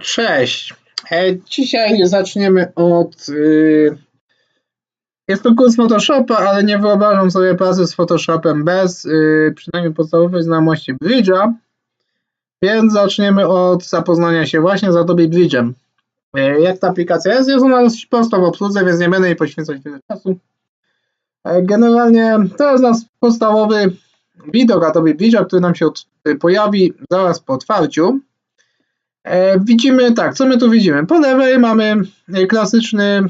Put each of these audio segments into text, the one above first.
Cześć. E, Dzisiaj zaczniemy od. y, Jest to kurs Photoshopa, ale nie wyobrażam sobie pracy z Photoshopem bez y, przynajmniej podstawowej znajomości Bridge'a. Więc zaczniemy od zapoznania się właśnie z Adobe Bridge'em. E, Jak ta aplikacja jest? Jest ona dosyć prosta w obsłudze, więc nie będę jej poświęcać tyle czasu. E, Generalnie to jest nasz podstawowy widok Adobe Bridge'a, który nam się od- pojawi zaraz po otwarciu. E, Widzimy tak, co my tu widzimy? Po lewej mamy e, klasyczny,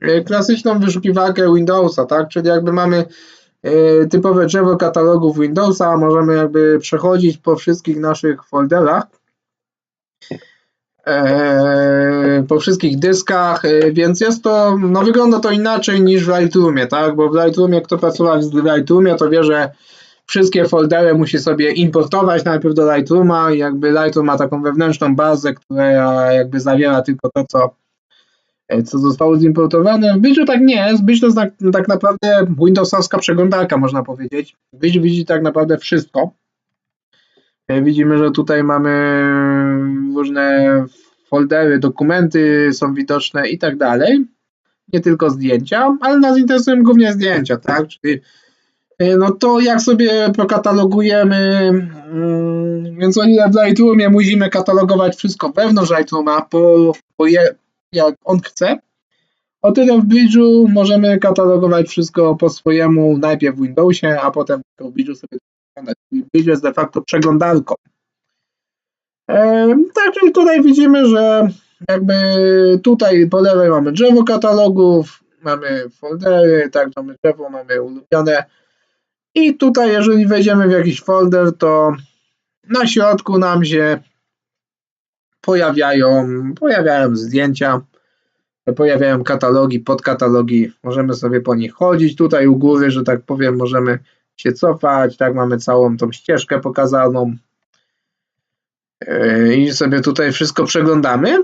e, klasyczną wyszukiwarkę Windowsa, tak? Czyli jakby mamy typowe drzewo katalogów Windowsa, możemy jakby przechodzić po wszystkich naszych folderach, po wszystkich dyskach, więc jest to, no wygląda to inaczej niż w Lightroomie, tak? Bo w Lightroomie, kto pracował w Lightroomie, to wie, że wszystkie foldery musi sobie importować najpierw do Lightrooma jakby Lightroom ma taką wewnętrzną bazę, która jakby zawiera tylko to, co, e, co zostało zimportowane. W Bridge'u tak nie jest. Bridge to jest tak, tak naprawdę Windowsowska przeglądarka, można powiedzieć. Bridge widzi tak naprawdę wszystko. E, Widzimy, że tutaj mamy różne foldery, dokumenty są widoczne i tak dalej. Nie tylko zdjęcia, ale nas interesują głównie zdjęcia, tak? Czyli No to jak sobie pokatalogujemy, mm, więc o ile w Lightroomie musimy katalogować wszystko wewnątrz Lightrooma, po, po je, jak on chce, o tyle w Bridge'u możemy katalogować wszystko po swojemu, najpierw w Windowsie, a potem w Bridge'u sobie przeglądać. Bridge jest de facto przeglądarką. E, tak, czyli tutaj widzimy, że jakby tutaj po lewej mamy drzewo katalogów, mamy foldery, tak, mamy drzewo, mamy ulubione, i tutaj, jeżeli wejdziemy w jakiś folder, to na środku nam się pojawiają, pojawiają zdjęcia, pojawiają katalogi, podkatalogi. Możemy sobie po nich chodzić. Tutaj u góry, że tak powiem, możemy się cofać. Tak, mamy całą tą ścieżkę pokazaną. Yy, I sobie tutaj wszystko przeglądamy.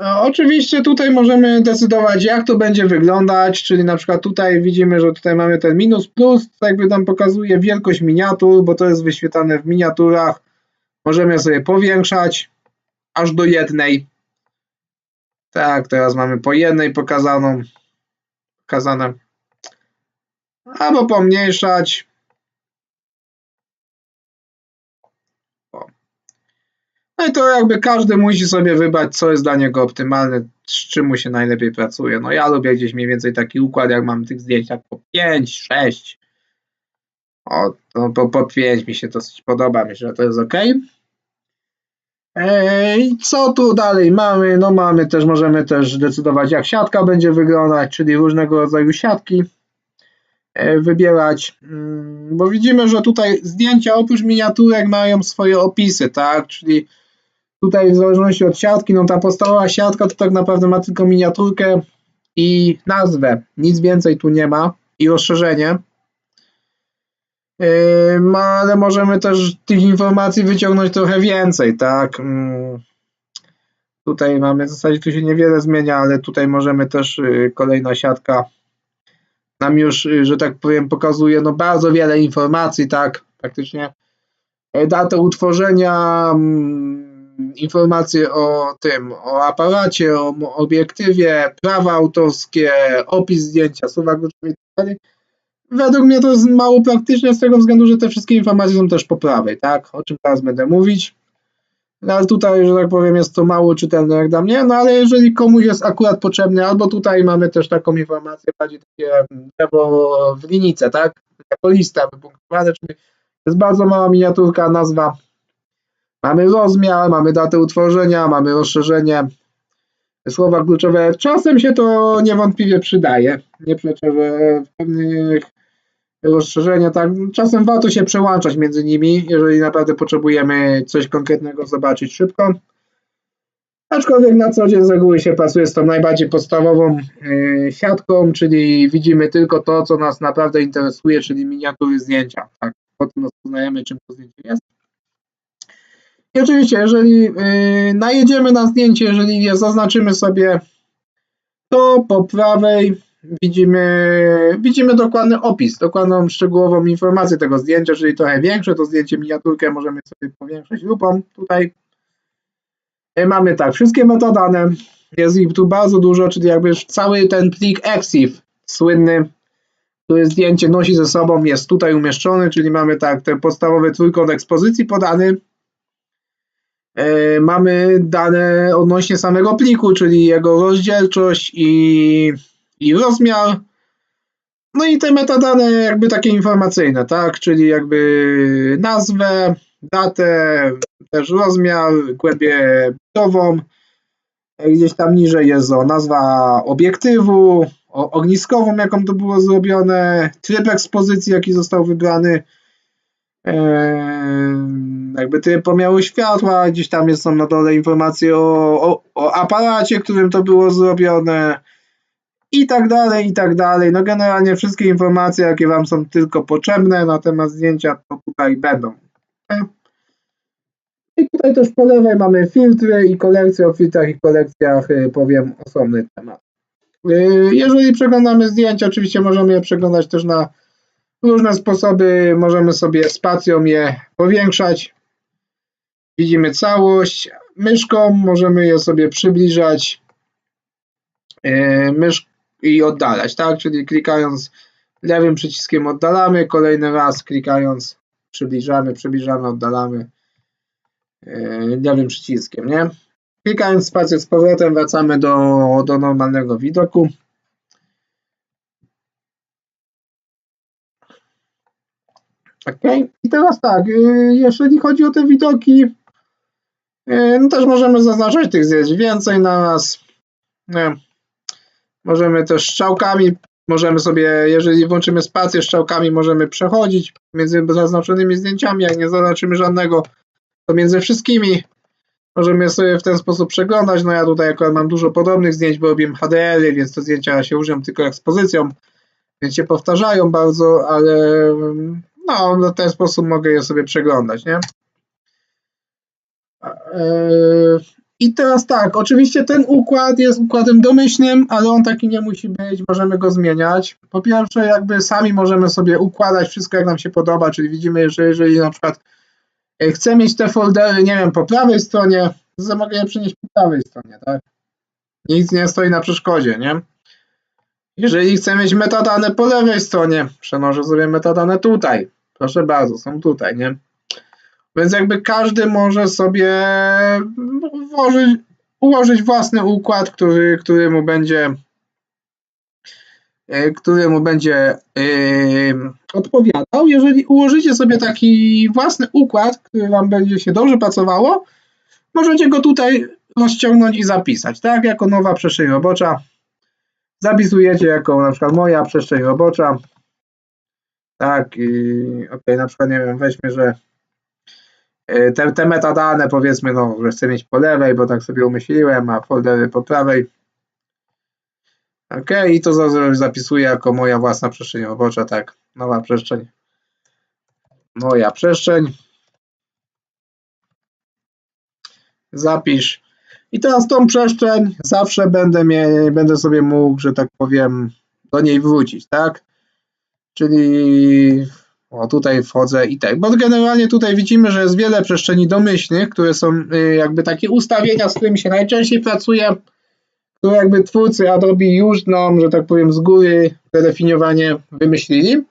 E, Oczywiście tutaj możemy decydować, jak to będzie wyglądać, czyli na przykład tutaj widzimy, że tutaj mamy ten minus plus, to jakby nam pokazuje wielkość miniatur, bo to jest wyświetlane w miniaturach. Możemy sobie powiększać aż do jednej. Tak, teraz mamy po jednej pokazaną, pokazane. Albo pomniejszać. No i to jakby każdy musi sobie wybrać, co jest dla niego optymalne, z czym mu się najlepiej pracuje. No ja lubię gdzieś mniej więcej taki układ, jak mam tych zdjęć, tak po 5, 6. O, to po, po 5 mi się dosyć podoba, myślę, że to jest ok. Ej, co tu dalej mamy? No mamy też, możemy też decydować, jak siatka będzie wyglądać, czyli różnego rodzaju siatki e, wybierać, Mm, bo widzimy, że tutaj zdjęcia oprócz miniaturek mają swoje opisy, tak, czyli tutaj w zależności od siatki, no ta podstawowa siatka to tak naprawdę ma tylko miniaturkę i nazwę, nic więcej tu nie ma i rozszerzenie. Yy, ale możemy też tych informacji wyciągnąć trochę więcej, tak. Mm, Tutaj mamy, w zasadzie tu się niewiele zmienia, ale tutaj możemy też yy, kolejna siatka nam już, yy, że tak powiem, pokazuje no bardzo wiele informacji, tak, praktycznie yy, datę utworzenia, mm, informacje o tym, o aparacie, o obiektywie, prawa autorskie, opis zdjęcia, słowa kluczowe i tak. Według mnie to jest mało praktyczne z tego względu, że te wszystkie informacje są też po prawej, tak? O czym teraz będę mówić. No ale tutaj, że tak powiem, jest to mało czytelne jak dla mnie, no ale jeżeli komuś jest akurat potrzebny, albo tutaj mamy też taką informację, bardziej takie mm, drzewo w linijce, tak? Jako lista wypunktowane, czyli jest bardzo mała miniaturka, nazwa. Mamy rozmiar, mamy datę utworzenia, mamy rozszerzenie, słowa kluczowe. Czasem się to niewątpliwie przydaje. Nie przeczę, że w pewnych rozszerzenia, tak, czasem warto się przełączać między nimi, jeżeli naprawdę potrzebujemy coś konkretnego zobaczyć szybko. Aczkolwiek na co dzień z reguły się pracuje z tą najbardziej podstawową yy, siatką, czyli widzimy tylko to, co nas naprawdę interesuje, czyli miniatury zdjęcia. Tak, potem rozpoznajemy, czym to zdjęcie jest. I oczywiście, jeżeli yy, najedziemy na zdjęcie, jeżeli je zaznaczymy sobie, to po prawej widzimy, widzimy dokładny opis, dokładną szczegółową informację tego zdjęcia, czyli trochę większe to zdjęcie, miniaturkę możemy sobie powiększyć lupą tutaj. E, Mamy tak, wszystkie metadane, jest ich tu bardzo dużo, czyli jakby cały ten plik EXIF słynny, który zdjęcie nosi ze sobą, jest tutaj umieszczony, czyli mamy tak, ten podstawowy trójkąt ekspozycji podany. E, Mamy dane odnośnie samego pliku, czyli jego rozdzielczość i, i rozmiar. No i te metadane jakby takie informacyjne, tak, czyli jakby nazwę, datę, też rozmiar, głębię bitową. Gdzieś tam niżej jest o nazwa obiektywu, o ogniskową, jaką to było zrobione, tryb ekspozycji, jaki został wybrany, jakby tryb pomiaru światła, gdzieś tam jest, są na dole informacje o, o, o aparacie, którym to było zrobione i tak dalej, i tak dalej. No generalnie wszystkie informacje, jakie Wam są tylko potrzebne na temat zdjęcia, to tutaj będą. I tutaj też po lewej mamy filtry i kolekcje. O filtrach i kolekcjach y, powiem osobny temat. Y, Jeżeli przeglądamy zdjęcia, oczywiście możemy je przeglądać też na różne sposoby. Możemy sobie spacją je powiększać. Widzimy całość. Myszką możemy je sobie przybliżać y, mysz i oddalać, tak? Czyli klikając lewym przyciskiem oddalamy, kolejny raz klikając przybliżamy, przybliżamy, oddalamy yy, lewym przyciskiem, nie? Klikając spację z powrotem wracamy do, do normalnego widoku. Ok, i teraz tak, yy, jeżeli chodzi o te widoki, yy, no też możemy zaznaczać tych zdjęć więcej na nas. Możemy też strzałkami, możemy sobie, jeżeli włączymy spację strzałkami, możemy przechodzić między zaznaczonymi zdjęciami, jak nie zaznaczymy żadnego, to między wszystkimi możemy sobie w ten sposób przeglądać. No ja tutaj akurat mam dużo podobnych zdjęć, bo robię HDR-y, więc te zdjęcia się użyją tylko ekspozycją, więc się powtarzają bardzo, ale no, w ten sposób mogę je sobie przeglądać, nie? Eee, I teraz tak, oczywiście ten układ jest układem domyślnym, ale on taki nie musi być, możemy go zmieniać. Po pierwsze, jakby sami możemy sobie układać wszystko jak nam się podoba, czyli widzimy, że jeżeli na przykład e, chcę mieć te foldery, nie wiem, po prawej stronie, to mogę je przenieść po prawej stronie, tak? Nic nie stoi na przeszkodzie, nie? Jeżeli chcę mieć metadane po lewej stronie, przenoszę sobie metadane tutaj. Proszę bardzo, są tutaj, nie? Więc jakby każdy może sobie włożyć, ułożyć własny układ, który, który mu będzie e, który mu będzie yy, odpowiadał. Jeżeli ułożycie sobie taki własny układ, który Wam będzie się dobrze pracowało, możecie go tutaj rozciągnąć i zapisać, tak? Jako nowa przestrzeń robocza. Zapisujecie jako na przykład moja przestrzeń robocza. Tak, i ok, na przykład nie wiem, weźmy, że te, te metadane powiedzmy, no, że chcę mieć po lewej, bo tak sobie umyśliłem, a foldery po prawej. Ok, i to zapisuję jako moja własna przestrzeń robocza, tak, nowa przestrzeń. Moja przestrzeń. Zapisz. I teraz tą przestrzeń zawsze będę, mie, będę sobie mógł, że tak powiem, do niej wrócić, tak? Czyli o, tutaj wchodzę i tak, bo generalnie tutaj widzimy, że jest wiele przestrzeni domyślnych, które są y, jakby takie ustawienia, z którymi się najczęściej pracuje, które jakby twórcy Adobe już nam, że tak powiem, z góry predefiniowanie wymyślili.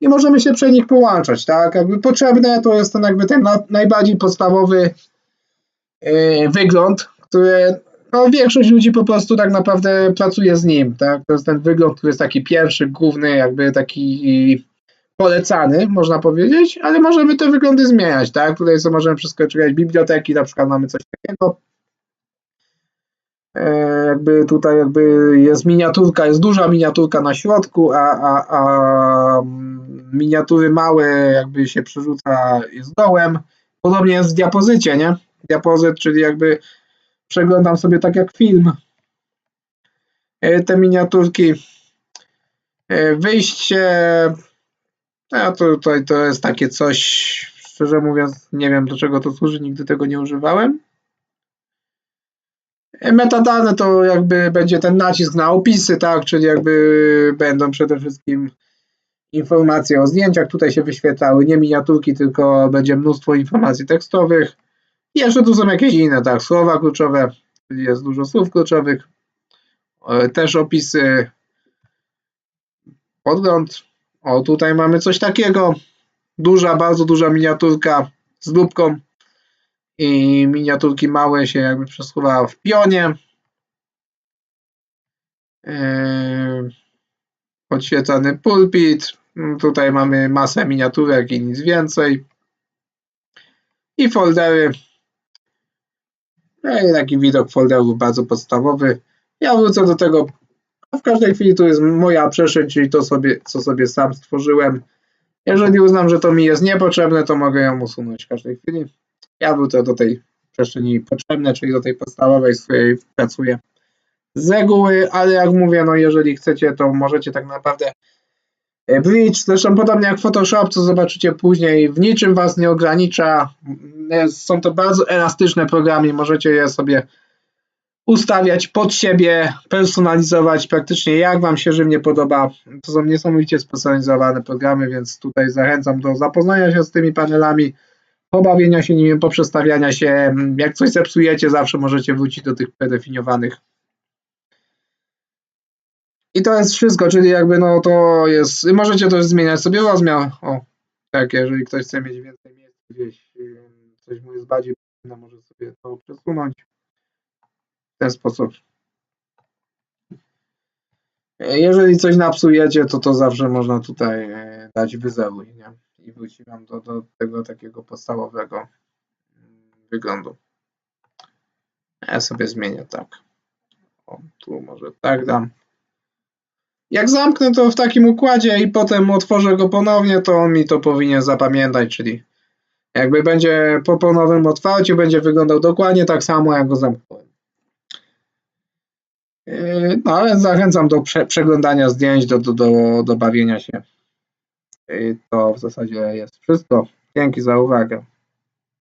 I możemy się przy nich połączać, tak, jakby potrzebne to jest ten jakby ten na, najbardziej podstawowy yy, wygląd, który no, większość ludzi po prostu tak naprawdę pracuje z nim, tak, to jest ten wygląd, który jest taki pierwszy, główny, jakby taki polecany, można powiedzieć, ale możemy te wyglądy zmieniać, tak? Tutaj co możemy przeskoczyć biblioteki, na przykład mamy coś takiego. E, jakby tutaj jakby jest miniaturka, jest duża miniaturka na środku, a, a, a miniatury małe jakby się przerzuca jest dołem. Podobnie jest w diapozycie, nie? Diapozyt, czyli jakby przeglądam sobie tak jak film e, te miniaturki. E, wyjście a to, to, to jest takie coś, szczerze mówiąc, nie wiem do czego to służy, nigdy tego nie używałem. Metadane to jakby będzie ten nacisk na opisy, tak, czyli jakby będą przede wszystkim informacje o zdjęciach, tutaj się wyświetlały nie miniaturki, tylko będzie mnóstwo informacji tekstowych Jeszcze tu są jakieś inne, tak, słowa kluczowe, jest dużo słów kluczowych, e, też opisy, podgląd. O, tutaj mamy coś takiego, duża, bardzo duża miniaturka z lubką i miniaturki małe się jakby przesuwa w pionie. Yy, podświecany pulpit. Tutaj mamy masę miniaturek i nic więcej. I foldery. No taki widok folderów bardzo podstawowy. Ja wrócę do tego. W każdej chwili to jest moja przestrzeń, czyli to sobie, co sobie sam stworzyłem. Jeżeli uznam, że to mi jest niepotrzebne, to mogę ją usunąć w każdej chwili. Ja wrócę do tej przestrzeni potrzebnej, czyli do tej podstawowej, z której pracuję z reguły, ale jak mówię, no jeżeli chcecie, to możecie tak naprawdę Bridge, zresztą podobnie jak Photoshop, co zobaczycie później, w niczym Was nie ogranicza. Są to bardzo elastyczne programy, możecie je sobie ustawiać pod siebie, personalizować praktycznie jak Wam się żywnie podoba. To są niesamowicie specjalizowane programy, więc tutaj zachęcam do zapoznania się z tymi panelami, pobawienia się nimi, poprzestawiania się. Jak coś zepsujecie, zawsze możecie wrócić do tych predefiniowanych i to jest wszystko, czyli jakby no to jest, możecie też zmieniać sobie rozmiar, o, tak, jeżeli ktoś chce mieć więcej miejsca gdzieś, coś mu jest bardziej no może sobie to przesunąć w ten sposób. Jeżeli coś napsujecie, to to zawsze można tutaj e, dać wyzeruj, nie? I wróci Wam do, do tego takiego podstawowego mm, wyglądu. Ja sobie zmienię tak. O, tu może tak dam. Jak zamknę to w takim układzie i potem otworzę go ponownie, to on mi to powinien zapamiętać, czyli jakby będzie po ponownym otwarciu, będzie wyglądał dokładnie tak samo, jak go zamknąłem. Yy, no ale zachęcam do prze przeglądania zdjęć, do, do, do, do bawienia się. I to w zasadzie jest wszystko. Dzięki za uwagę.